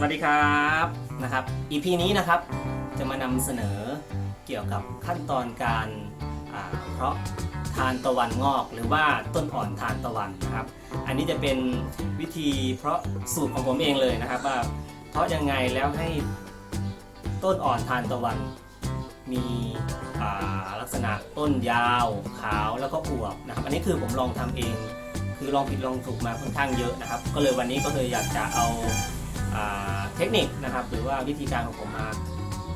สวัสดีครับนะครับ EP นี้นะครับจะมานำเสนอเกี่ยวกับขั้นตอนการเพาะทานตะวันงอก หรือว่าต้นอ่อนทานตะวันนะครับ อันนี้จะเป็นวิธีเพาะสูตรของผมเองเลยนะครับ ว่าเพาะยังไงแล้วให้ต้นอ่อนทานตะวัน มีลักษณะต้นยาว ขาวแล้วก็อวบนะครับ อันนี้คือผมลองทำเอง คือลองผิดลองถูกมาค่อนข้างเยอะนะครับ ก็เลยวันนี้ก็เลยอยากจะเอา เทคนิคนะครับหรือว่าวิธีการของผมมา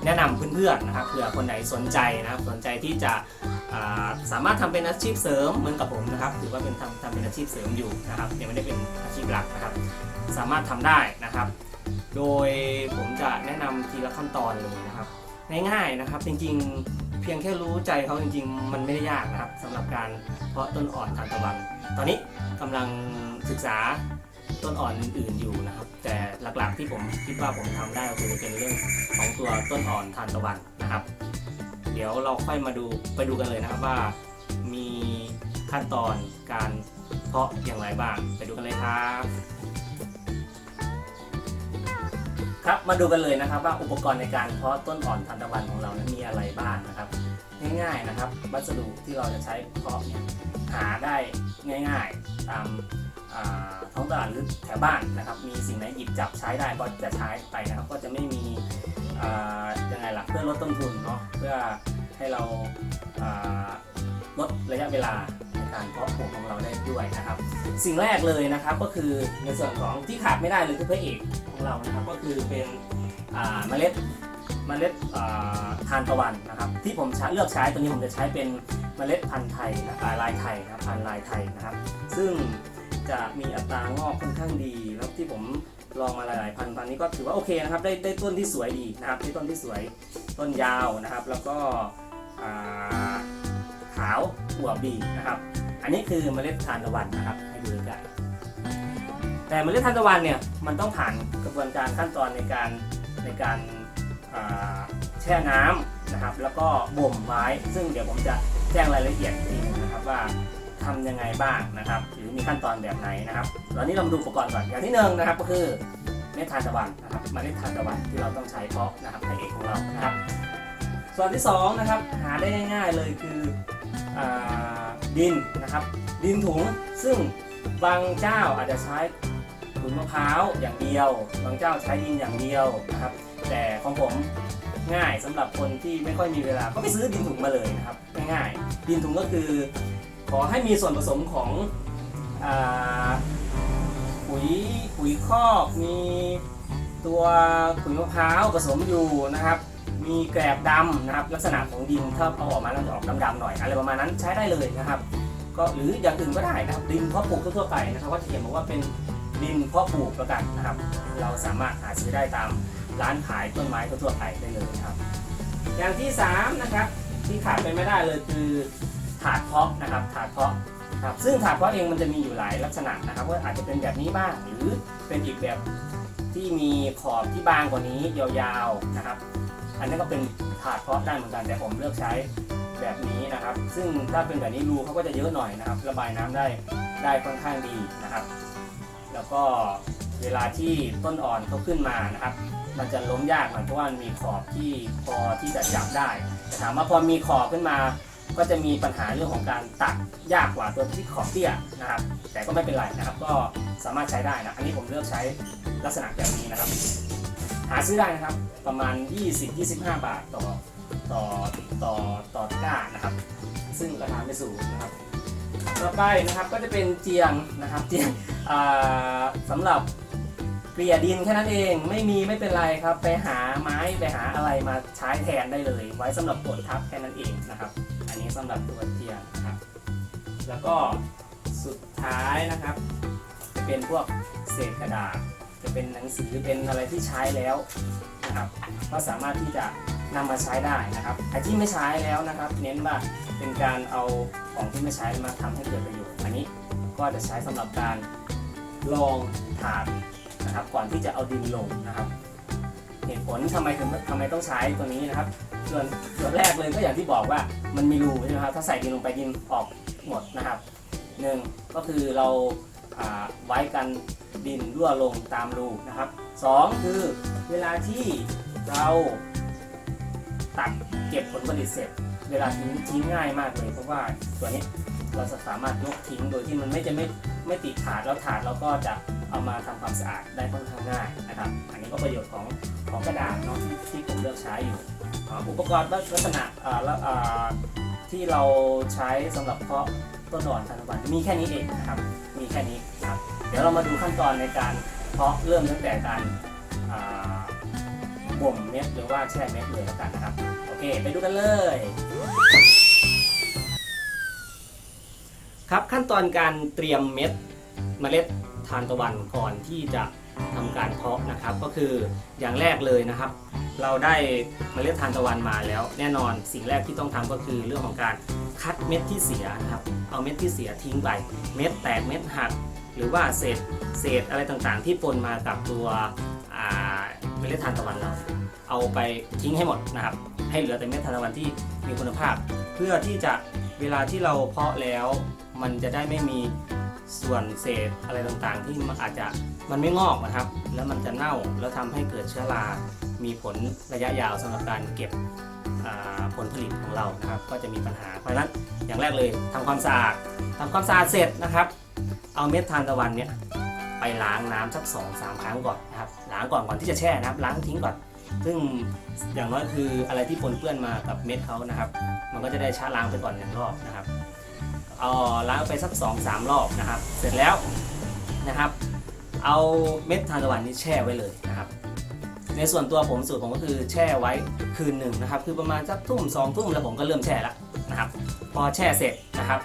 แนะนำเพื่อนๆนะครับเผื่อคนไหนสนใจนะครับสนใจที่จะสามารถทำเป็นอาชีพเสริมเหมือนกับผมนะครับถือว่าเป็นทำทำเป็นอาชีพเสริมอยู่นะครับยังไม่ได้เป็นอาชีพหลักนะครับ สามารถทำได้นะครับ โดยผมจะแนะนำทีละขั้นตอนเลยนะครับง่ายๆนะครับจริงๆเพียงแค่รู้ใจเขาจริงๆ มันไม่ได้ยากนะครับสำหรับการเพาะต้นอ่อนทานตะวัน ตอนนี้กำลังศึกษา ต้นอ่อนอื่นๆอยู่นะครับ แต่หลักๆที่ผมคิดว่าผมทำได้ก็คือเป็นเรื่องของตัวต้นอ่อนทานตะวันนะครับ เดี๋ยวเราค่อยมาดูไปดูกันเลยนะครับว่า มีขั้นตอนการเพาะอย่างไรบ้างไปดูกันเลยครับครับมาดูกันเลยนะครับว่าอุปกรณ์ในการเพาะต้นอ่อนทานตะวันของเรานั้นมีอะไรบ้างนะครับ ง่ายๆนะครับ วัสดุที่เราจะใช้เพาะเนี่ยหาได้ง่าย ๆ ตาม ท้องตลาดหรือแถวบ้านนะครับ มีสิ่งไหนหยิบจับใช้ได้ก็จะใช้ไปนะครับ ก็จะไม่มียังไงล่ะเพื่อลดต้นทุนเนาะเพื่อให้เราลดระยะเวลาในการเพาะปลูกของเราได้ด้วยนะครับ สิ่งแรกเลยนะครับก็คือในส่วนของที่ขาดไม่ได้เลยคือพระเอกของเรานะครับก็คือเป็นเมล็ดเมล็ดทานตะวันนะครับ ที่ผมเลือกใช้ตัวนี้ผมจะใช้เป็นเมล็ดพันธุ์ไทยนะลายไทยนะครับพันธุ์ลายไทยนะครับ ซึ่ง จะมีอัตรางอกค่อนข้างดีแล้วที่ผมลองมาหลายๆพันธุ์พันธุ์นี้ก็ถือว่าโอเคนะครับได้ได้ต้นที่สวยดีนะครับได้ต้นที่สวยต้นยาวนะครับ แล้วก็ขาวอวบดีนะครับ อันนี้คือเมล็ดทานตะวันนะครับให้ดูใกล้แต่เมล็ดทานตะวันเนี่ยมันต้องผ่านกระบวนการขั้นตอนในการในการแช่น้ำนะครับ แล้วก็บ่มไว้ ซึ่งเดี๋ยวผมจะแจ้งรายละเอียดอีกทีหนึงนะครับว่า ทำยังไงบ้างนะครับ หรือมีขั้นตอนแบบไหนนะครับตอนนี้เรามาดูอุปกรณ์ก่อนอย่างที่หนึ่งนะครับก็คือเม็ดทานตะวันนะครับเมล็ดทานตะวันที่เราต้องใช้เพาะนะครับในเอกของเรานะครับ ส่วนที่สองนะครับหาได้ง่าย ๆเลยคืออดินนะครับ ดินถุงซึ่งบางเจ้าอาจจะใช้ถุงมะพร้าวอย่างเดียว บางเจ้าใช้ดินอย่างเดียวนะครับ แต่ของผมง่ายสำหรับคนที่ไม่ค่อยมีเวลาก็ไปซื้อดินถุงมาเลยนะครับง่ายๆดินถุงก็คือ ขอให้มีส่วนผสมของอปุ๋ยปุ๋ยคอกมีตัวปุ๋ยมะพร้าวผสมอยู่นะครับ มีแกลบดำนะครับ ลักษณะของดินถ้าเอาออกมาแล้วจะออกดำๆหน่อยอะไรประมาณนั้นใช้ได้เลยนะครับ ก็หรืออย่างอื่นก็ได้นะครับดินเพาะปลูกทั่วไปนะครับก็จะเขียนบอกว่าเป็นดินเพาะปลูกแล้วกันนะครับ เราสามารถหาซื้อได้ตามร้านขายต้นไม้ทั่วไปได้เลยครับ อย่างที่3นะครับที่ขาดไปไม่ได้เลยคือ ถาดเพาะนะครับถาดเพาะครับซึ่งถาดเพาะเองมันจะมีอยู่หลายลักษณะนะครับว่าอาจจะเป็นแบบนี้บ้างหรือเป็นอีกแบบที่มีขอบที่บางกว่านี้ยาวๆนะครับ อันนี้ก็เป็นถาดเพาะได้เหมือนกัน แต่ผมเลือกใช้แบบนี้นะครับ ซึ่งถ้าเป็นแบบนี้รูเขาก็จะเยอะหน่อยนะครับ ระบายน้ำได้ได้ค่อนข้างดีนะครับ แล้วก็เวลาที่ต้นอ่อนเขาขึ้นมานะครับ มันจะล้มยากหน่อยเพราะว่ามันมีขอบที่พอที่จะจับได้แต่ถามว่าพอมีขอบขึ้นมา ก็จะมีปัญหาเรื่องของการตัดยากกว่าตัวที่ขอบเตี้ยนะครับ แต่ก็ไม่เป็นไรนะครับ ก็สามารถใช้ได้นะ อันนี้ผมเลือกใช้ลักษณะแบบนี้นะครับ หาซื้อได้นะครับ ประมาณ 20-25 บาทต่อต่อต่อต่อกร้านะครับ ซึ่งราคาไม่สูงนะครับ ต่อไปนะครับก็จะเป็นเจียงนะครับเจียงอ่าสำหรับเกลี่ยดินแค่นั้นเองไม่มีไม่เป็นไรครับ ไปหาไม้ไปหาอะไรมาใช้แทนได้เลย ไว้สำหรับกดทับแค่นั้นเองนะครับ อันนี้สำหรับตัวเทียนนะครับ แล้วก็สุดท้ายนะครับ จะเป็นพวกเศษกระดาษ จะเป็นหนังสือเป็นอะไรที่ใช้แล้วนะครับ ก็สามารถที่จะนำมาใช้ได้นะครับไอ้ที่ไม่ใช้แล้วนะครับ เน้นว่าเป็นการเอาของที่ไม่ใช้มาทำให้เกิดประโยชน์ อันนี้ก็จะใช้สำหรับการลองถาดนะครับ ก่อนที่จะเอาดินลงนะครับ เหตุผลทำไมถึงทำไมต้องใช้ตัวนี้นะครับ ส่วนส่วนแรกเลยก็อย่างที่บอกว่ามันมีรูใช่ไหมครับถ้าใส่ดินลงไปดินออกหมดนะครับหนึ่งก็คือเราอ่าไว้กันดินรั่วลงตามรูนะครับสองคือเวลาที่เราตัดเก็บผลผลิตเสร็จ เวลาทิ้งทิ้งง่ายมากเลย เพราะว่าตัวนี้เราจะสามารถยกทิ้งโดยที่มันไม่จะไม่ไม่ติดถาดแล้วถาดเราก็จะ เอามาทำความสะอาดได้ค่อนข้างง่ายนะครับ อันนี้ก็ประโยชน์ของของกระดาษเนาะที่ผมเลือกใช้อยู่อุปกรณ์ลักษณะที่เราใช้สำหรับเพาะต้นอ่อนทานตะวันมีแค่นี้เองนะครับ มีแค่นี้ครับ เดี๋ยวเรามาดูขั้นตอนในการเพาะเริ่มตั้งแต่การบ่มเม็ดหรือว่าแช่เม็ดเลยแล้วกันนะครับ โอเค ไปดูกันเลย ครับขั้นตอนการเตรียมเม็ดเมล็ด ทานตะวันก่อนที่จะทำการเพาะนะครับ ก็คืออย่างแรกเลยนะครับ เราได้เมล็ดทานตะวันมาแล้ว แน่นอนสิ่งแรกที่ต้องทำก็คือเรื่องของการคัดเม็ดที่เสียนะครับ เอาเม็ดที่เสียทิ้งไป เม็ดแตกเม็ดหัก หรือว่าเศษเศษอะไรต่างๆ ที่ปนมากับตัวเมล็ดทานตะวันเรา เอาไปทิ้งให้หมดนะครับ ให้เหลือแต่เม็ดทานตะวันที่มีคุณภาพ เพื่อที่จะเวลาที่เราเพาะแล้ว มันจะได้ไม่มี ส่วนเศษอะไรต่างๆ ที่มันอาจจะมันไม่งอกนะครับ แล้วมันจะเน่าแล้วทำให้เกิดเชื้อรา มีผลระยะยาวสำหรับการเก็บผลผลิตของเรานะครับ ก็จะมีปัญหาเพราะฉะนั้นอย่างแรกเลยทำความสะอาดทำความสะอาดเสร็จนะครับ เอาเม็ดทานตะวันเนี่ยไปล้างน้ำสักสองสามครั้งก่อนนะครับล้างก่อนก่อนที่จะแช่นะครับ ล้างทิ้งก่อน ซึ่งอย่างน้อยคืออะไรที่ปนเปื้อนมากับเม็ดเขานะครับ มันก็จะได้ชะล้างไปก่อนหนึ่งรอบนะครับ เอาล้างไปสัก2อสามรอบนะครับ เสร็จแล้วนะครับ เอาเม็ดทานตะวันนี้แช่ไว้เลยนะครับ ในส่วนตัวผมสูตรผมก็คือแช่ไว้คืนหนึ่งนะครับ คือประมาณสักทุ่มสองทุ่มแล้วผมก็เริ่มแช่แล้วนะครับ พอแช่เสร็จนะครับ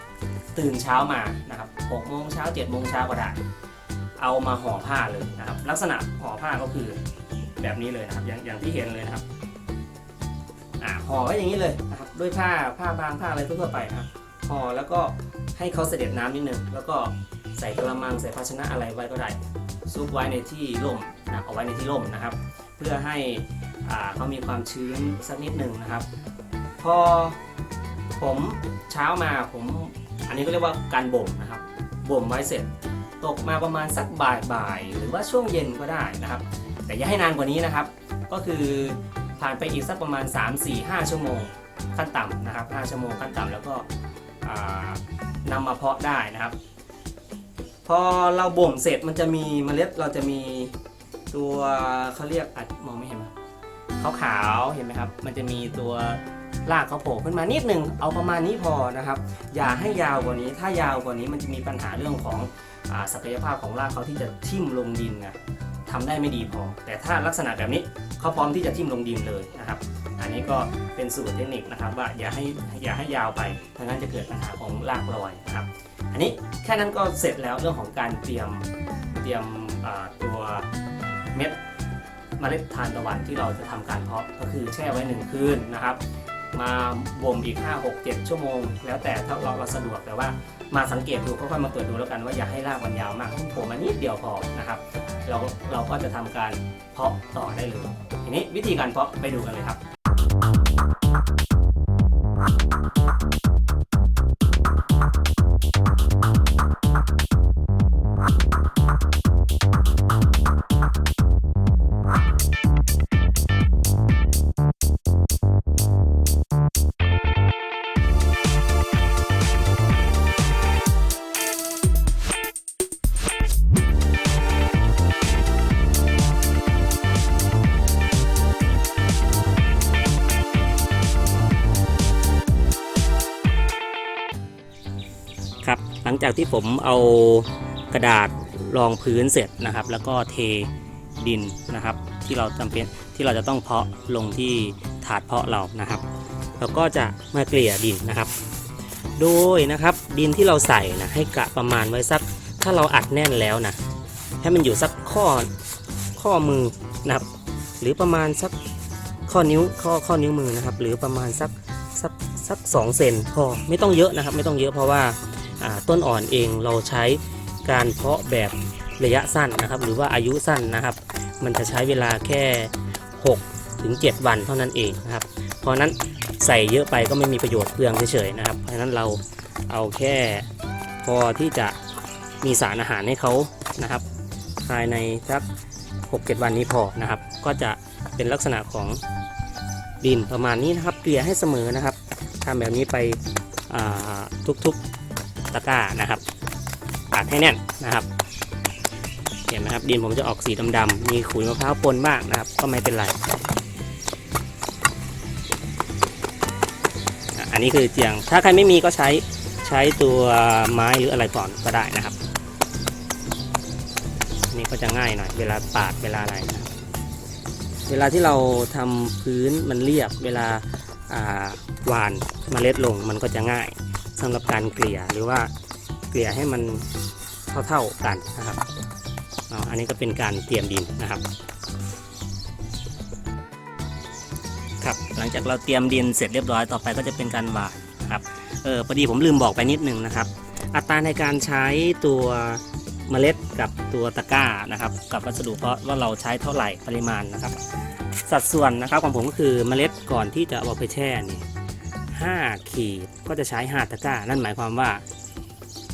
ตื่นเช้ามานะครับหกโมงเช้าเจ็ดโมงเช้าก็ได้ เอามาห่อผ้าเลยนะครับ ลักษณะห่อผ้าก็คือแบบนี้เลยนะครับ อย่างอย่างที่เห็นเลยนะครับห่อไว้อย่างนี้เลยนะครับ ด้วยผ้าผ้าบางผ้าอะไรทั่วๆไปนะครับห่อแล้วก็ ให้เขาเสด็จน้ำนิดนึงแล้วก็ใส่กระมังใส่ภาชนะอะไรไว้ก็ได้ซุกไว้ในที่ร่มนะเอาไว้ในที่ร่มนะครับ เพื่อให้อ่าเขามีความชื้นสักนิดหนึ่งนะครับ พอผมเช้ามาผมอันนี้ก็เรียกว่าการบ่มนะครับบ่มไว้เสร็จตกมาประมาณสักบ่ายบ่ายหรือว่าช่วงเย็นก็ได้นะครับ แต่อย่าให้นานกว่านี้นะครับ ก็คือผ่านไปอีกสักประมาณ 3 4 5 ชั่วโมงขั้นต่ำนะครับ 5 ชั่วโมงขั้นต่ำแล้วก็ นำมาเพาะได้นะครับ พอเราบ่มเสร็จมันจะมีเมล็ดเราจะมีตัวเขาเรียกอาจมองไม่เห็นไหมขาวเห็นไหมครับ มันจะมีตัวรากเขาโผล่ขึ้นมานิดหนึ่งเอาประมาณนี้พอนะครับ อย่าให้ยาวกว่านี้ ถ้ายาวกว่านี้มันจะมีปัญหาเรื่องของอศักยภาพของรากเขาที่จะทิ่มลงดินนะทำได้ไม่ดีพอ แต่ถ้าลักษณะแบบนี้เขาพร้อมที่จะทิ่มลงดินเลยนะครับ อันนี้ก็เป็นสูตรเทคนิคนะครับ ว่าอย่าให้อย่าให้ยาวไปเพราะงั้นจะเกิดปัญหาของรากลอยนะครับ อันนี้แค่นั้นก็เสร็จแล้วเรื่องของการเตรียมเตรียมตัวเม็ดเมล็ดทานตะวันที่เราจะทำการเพาะก็คือแช่ไว้หนึ่งคืนนะครับ มาบ่มอีก 5 6 7 ชั่วโมง แล้วแต่ถ้าเราเราสะดวกแต่ว่ามาสังเกตดูค่อยๆมาเปิดดูแล้วกันว่าอย่าให้รากมันยาวมากผมมานิดเดียวพอนะครับเราเราก็จะทำการเพาะต่อได้เลยทีนี้วิธีการเพาะไปดูกันเลยครับ จากที่ผมเอากระดาษรองพื้นเสร็จนะครับ แล้วก็เทดินนะครับ ที่เราจำเป็นที่เราจะต้องเพาะลงที่ถาดเพาะเรานะครับเราก็จะมาเกลี่ยดินนะครับ โดยนะครับดินที่เราใส่นะให้กะประมาณไว้สัก ถ้าเราอัดแน่นแล้วนะให้มันอยู่สักข้อข้อมือนะครับ หรือประมาณสักข้อนิ้วข้อข้อนิ้วมือนะครับ หรือประมาณสักสักสักสองเซนพอไม่ต้องเยอะนะครับ ไม่ต้องเยอะเพราะว่าอ่า ต้นอ่อนเองเราใช้การเพาะแบบระยะสั้นนะครับ หรือว่าอายุสั้นนะครับ มันจะใช้เวลาแค่6ถึง7วันเท่านั้นเองนะครับ เพราะนั้นใส่เยอะไปก็ไม่มีประโยชน์เปลืองเฉยๆนะครับ เพราะฉะนั้นเราเอาแค่พอที่จะมีสารอาหารให้เขานะครับ ภายในสัก6-7 วันนี้พอนะครับ ก็จะเป็นลักษณะของดินประมาณนี้นะครับเกลี่ยให้เสมอนะครับทำแบบนี้ไปทุกๆ ตะกร้านะครับปาดให้แน่นนะครับ เห็นไหมครับดินผมจะออกสีดำๆมีขุยมะพร้าวปนบ้างนะครับ ก็ไม่เป็นไร อันนี้คือเจียง ถ้าใครไม่มีก็ใช้ใช้ตัวไม้หรืออะไรก่อนก็ได้นะครับนนี้ก็จะง่ายหน่อยเวลาปาดเวลาอะไรนะเวลาที่เราทำพื้นมันเรียบเวลาอ่าหวานเมล็ดลงมันก็จะง่าย สำหรับการเกลี่ยหรือว่าเกลี่ยให้มันเท่าๆกันนะครับอันนี้ก็เป็นการเตรียมดินนะครับ ครับ หลังจากเราเตรียมดินเสร็จเรียบร้อยต่อไปก็จะเป็นการหว่านครับเออพอดีผมลืมบอกไปนิดนึงนะครับ อัตราในการใช้ตัวเมล็ดกับตัวตะกร้านะครับ กับวัสดุเพราะว่าเราใช้เท่าไหร่ปริมาณนะครับ สัดส่วนนะครับของผมก็คือเมล็ดก่อนที่จะเอาไปแช่นี่ ห้าขีดก็จะใช้ห้าตะกร้า นั่นหมายความว่า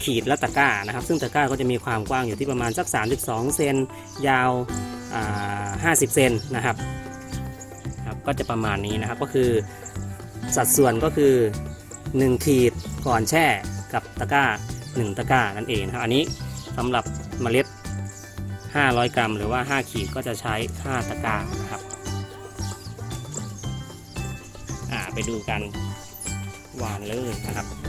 ขีดและตะกร้านะครับ ซึ่งตะกร้าก็จะมีความกว้างอยู่ที่ประมาณสัก 32 เซนยาวอ่า50 เซนนะครับครับ ก็จะประมาณนี้นะครับก็คือสัดส่วนก็คือ 1 ขีดก่อนแช่กับตะกร้า 1 ตะกร้านั่นเองครับอันนี้สำหรับเมล็ด 500 กรัม หรือว่า 5 ขีดก็จะใช้ 5 ตะกร้านะครับไปดูกัน วานเลยนะครับ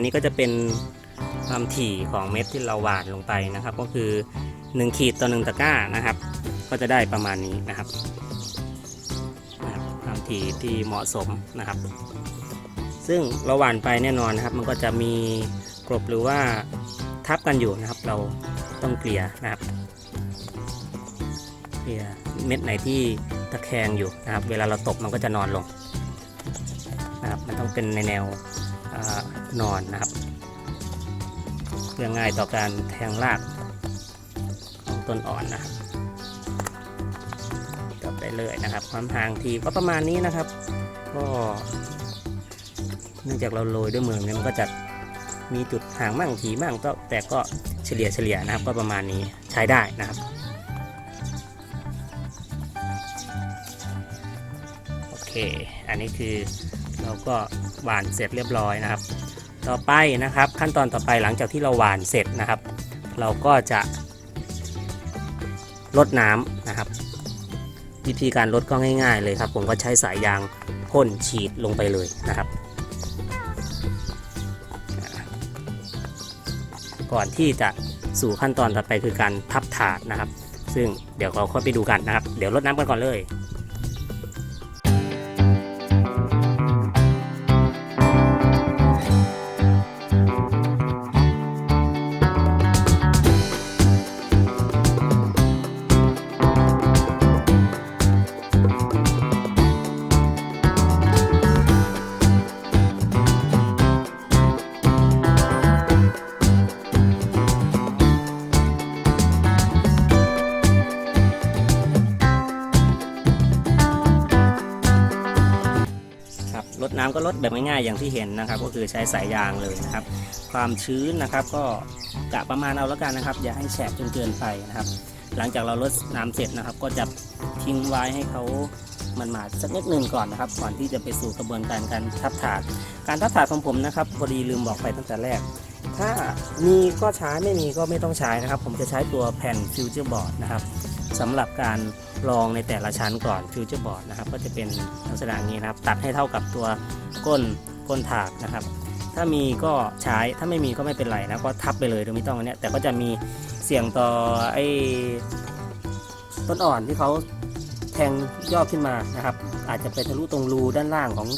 นนี้ก็จะเป็นความถี่ของเม็ดที่เราหว่านลงไปนะครับ ก็คือ 1 ขีดต่อ1ตะกร้านะครับ ก็จะได้ประมาณนี้นะครับความถี่ที่เหมาะสมนะครับ ซึ่งเราหว่านไปแน่นอนนะครับ มันก็จะมีกรบหรือว่าทับกันอยู่นะครับ เราต้องเกลี่ยนะครับเกลี่ยเม็ดไหนที่ตะแคงอยู่นะครับ เวลาเราตบมันก็จะนอนลงนะครับ มันต้องเป็นในแนว นอนนะครับเพื่อง่ายต่อการแทงรากของต้นอ่อนนะครับจบได้เลยนะครับ ความห่างทีก็ประมาณนี้นะครับ ก็เนื่องจากเราโรยด้วยมือเนี่ยมันก็จะมีจุดห่างมั่งทีมั่งก็แต่ก็เฉลี่ยเฉลี่ยนะครับ ก็ประมาณนี้ใช้ได้นะครับโอเค อันนี้คือเราก็ หวานเสร็จเรียบร้อยนะครับ ต่อไปนะครับขั้นตอนต่อไปหลังจากที่เราหวานเสร็จนะครับ เราก็จะลดน้ำนะครับ วิธีการลดก็ง่าย ๆ เลยครับ ผมก็ใช้สายยางพ่นฉีดลงไปเลยนะครับ ก่อนที่จะสู่ขั้นตอนต่อไปคือการพับถาดนะครับ ซึ่งเดี๋ยวเราค่อยไปดูกันนะครับ เดี๋ยวลดน้ำกันก่อนเลย ลดน้ำก็ลดแบบง่ายๆอย่างที่เห็นนะครับ ก็คือใช้สายยางเลยนะครับ ความชื้นนะครับก็กะประมาณเอาแล้วกันนะครับ อย่าให้แฉะจนเกินไปนะครับ หลังจากเราลดน้ำเสร็จนะครับ ก็จะทิ้งไว้ให้เขามันมาสักนิดหนึ่งก่อนนะครับก่อนที่จะไปสู่กระบวนการการทับถาด การทับถาดของผมนะครับพอดีลืมบอกไปตั้งแต่แรก ถ้ามีก็ใช้ไม่มีก็ไม่ต้องใช้นะครับ ผมจะใช้ตัวแผ่นฟิวเจอร์บอร์ดนะครับ สำหรับการรองในแต่ละชั้นก่อนฟิวเจอร์บอร์ดนะครับ ก็จะเป็นลักษณะนี้นะครับ ตัดให้เท่ากับตัวก้นก้นถาดนะครับ ถ้ามีก็ใช้ถ้าไม่มีก็ไม่เป็นไรนะก็ทับไปเลยโดยไม่ต้องอันเนี้ยแต่ก็จะมีเสี่ยงต่อไอ้ต้นอ่อนที่เขาแทงยอดขึ้นมานะครับ อาจจะไปทะลุตรงรูด้านล่างของ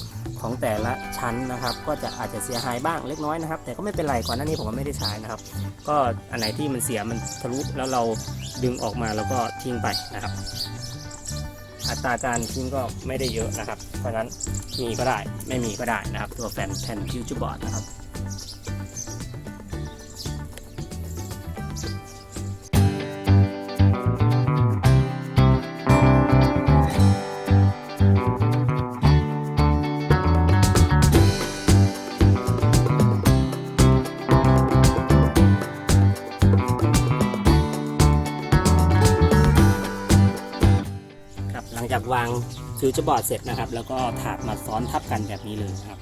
ของแต่ละชั้นนะครับ ก็จะอาจจะเสียหายบ้างเล็กน้อยนะครับ แต่ก็ไม่เป็นไรก่อนหน้านี้ผมก็ไม่ได้ใช้นะครับ ก็อันไหนที่มันเสียมันทะลุแล้วเราดึงออกมาแล้วก็ทิ้งไปนะครับ อัตราการทิ้งก็ไม่ได้เยอะนะครับ เพราะฉะนั้นมีก็ได้ไม่มีก็ได้นะครับ ตัวแฟนแผ่นฟิวเจอร์บอร์ดนะครับ จากวางฟิวเจอร์บอร์ดเสร็จนะครับ แล้วก็ถาดมาซ้อนทับกันแบบนี้เลยนะครับ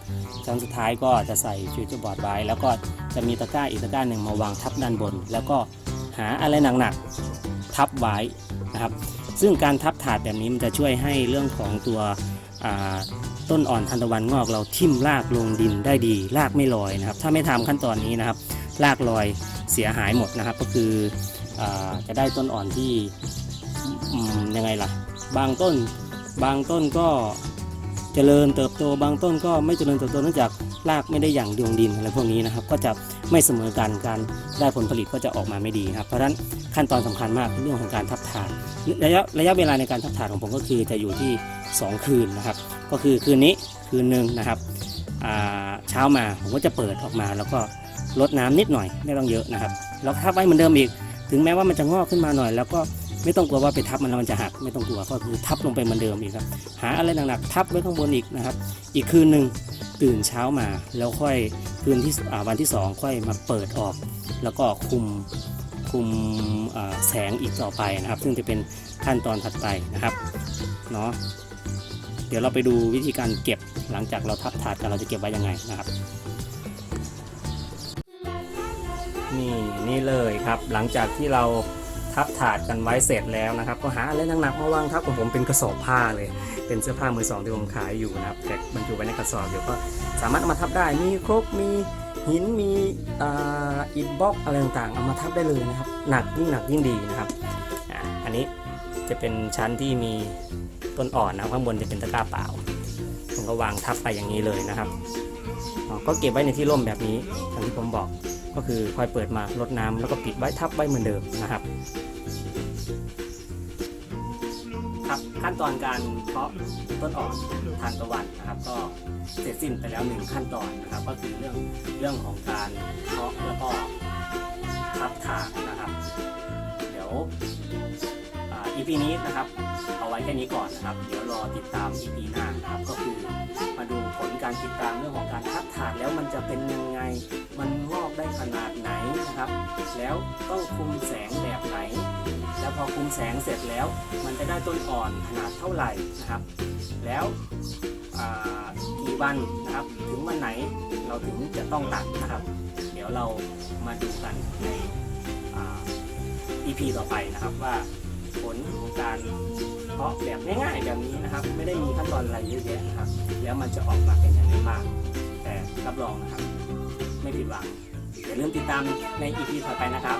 ชั้นสุดท้ายก็จะใส่ฟิวเจอร์บอร์ดไว้ แล้วก็จะมีตะกร้าอีกตะกร้าหนึ่งมาวางทับด้านบน แล้วก็หาอะไรหนักๆทับไว้นะครับ ซึ่งการทับถาดแบบนี้มันจะช่วยให้เรื่องของตัวต้นอ่อนทันตะวันงอกเราทิ่มรากลงดินได้ดีรากไม่ลอยนะครับ ถ้าไม่ทำขั้นตอนนี้นะครับรากลอยเสียหายหมดนะครับ ก็คืออจะได้ต้นอ่อนที่ยังไงล่ะ บางต้น บางต้นก็เจริญเติบโต บางต้นก็ไม่เจริญเติบโตเนื่องจากรากไม่ได้อย่างดวงดินอะไรพวกนี้นะครับ ก็จะไม่เสมอกันการได้ผลผลิตก็จะออกมาไม่ดีครับ เพราะฉะนั้นขั้นตอนสำคัญมากเรื่องของการทับถาดระยะระยะเวลาในการทับถาดของผมก็คือจะอยู่ที่ 2 คืนนะครับ ก็คือคืนนี้คืนหนึ่งนะครับเช้ามาผมก็จะเปิดออกมา แล้วก็ลดน้ำนิดหน่อยไม่ต้องเยอะนะครับแล้วทับไว้เหมือนเดิมอีก ถึงแม้ว่ามันจะงอกขึ้นมาหน่อย แล้วก็ ไม่ต้องกลัวว่าไปทับมันแล้วมันจะหักไม่ต้องกลัวก็คือทับลงไปเหมือนเดิมอีกครับ หาอะไรหนักๆทับไว้ข้างบนอีกนะครับ อีกคืนหนึ่งตื่นเช้ามาแล้วค่อยคืนที่วันที่สองค่อยมาเปิดออก แล้วก็คุมคุมแสงอีกต่อไปนะครับ ซึ่งจะเป็นขั้นตอนถัดไปนะครับเนาะเดี๋ยวเราไปดูวิธีการเก็บหลังจากเราทับถาดกันเราจะเก็บไว้ยังไงนะครับนี่นี่เลยครับหลังจากที่เรา ทับถาดกันไว้เสร็จแล้วนะครับ ก็หาอะไรหนักๆมาวางทับของผมเป็นกระสอบผ้าเลย เป็นเสื้อผ้ามือสองที่ผมขายอยู่นะครับแต่บรรจุไว้ในกระสอบเดี๋ยวก็สามารถเอามาทับได้มีครกมีหินมีอิฐบล็อกอะไรต่างๆเอามาทับได้เลยนะครับ หนักยิ่งหนักยิ่งดีนะครับอันนี้จะเป็นชั้นที่มีต้นอ่อนนะข้างบนจะเป็นตะกร้าเปล่าผมก็วางทับไปอย่างนี้เลยนะครับก็เก็บไว้ในที่ร่มแบบนี้อย่างที่ผมบอกก็คือคอยเปิดมาลดน้ำแล้วก็ปิดไว้ทับไว้เหมือนเดิมนะครับ ขั้นตอนการเพาะต้นอ่อนทานตะวันนะครับ ก็เสร็จสิ้นไปแล้วหนึ่งขั้นตอนนะครับ ก็คือเรื่องเรื่องของการเพาะแล้วก็ทับถาดนะครับ เดี๋ยวอ่า EP นี้นะครับ เอาไว้แค่นี้ก่อนนะครับ เดี๋ยวรอติดตาม EP หน้านะครับ ก็คือมาดูผลการติดตามเรื่องของการทับถาดแล้วมันจะเป็นยังไง นะครับ แล้วต้องคุมแสงแบบไหน แล้วพอคุมแสงเสร็จแล้ว มันจะได้ต้นอ่อนขนาดเท่าไหร่นะครับ แล้วกี่วันนะครับ ถึงวันไหนเราถึงจะต้องตัดนะครับ เดี๋ยวเรามาดูกันใน EP ต่อไปนะครับว่าผลการเพาะแบบง่ายๆแบบนี้นะครับ ไม่ได้มีขั้นตอนอะไรเยอะแยะนะครับ แล้วมันจะออกมาเป็นย่างไรบ้างแต่รับรองนะครับ ไม่ผิดหวัง อย่าลืมติดตามใน EP ต่อไปนะครับ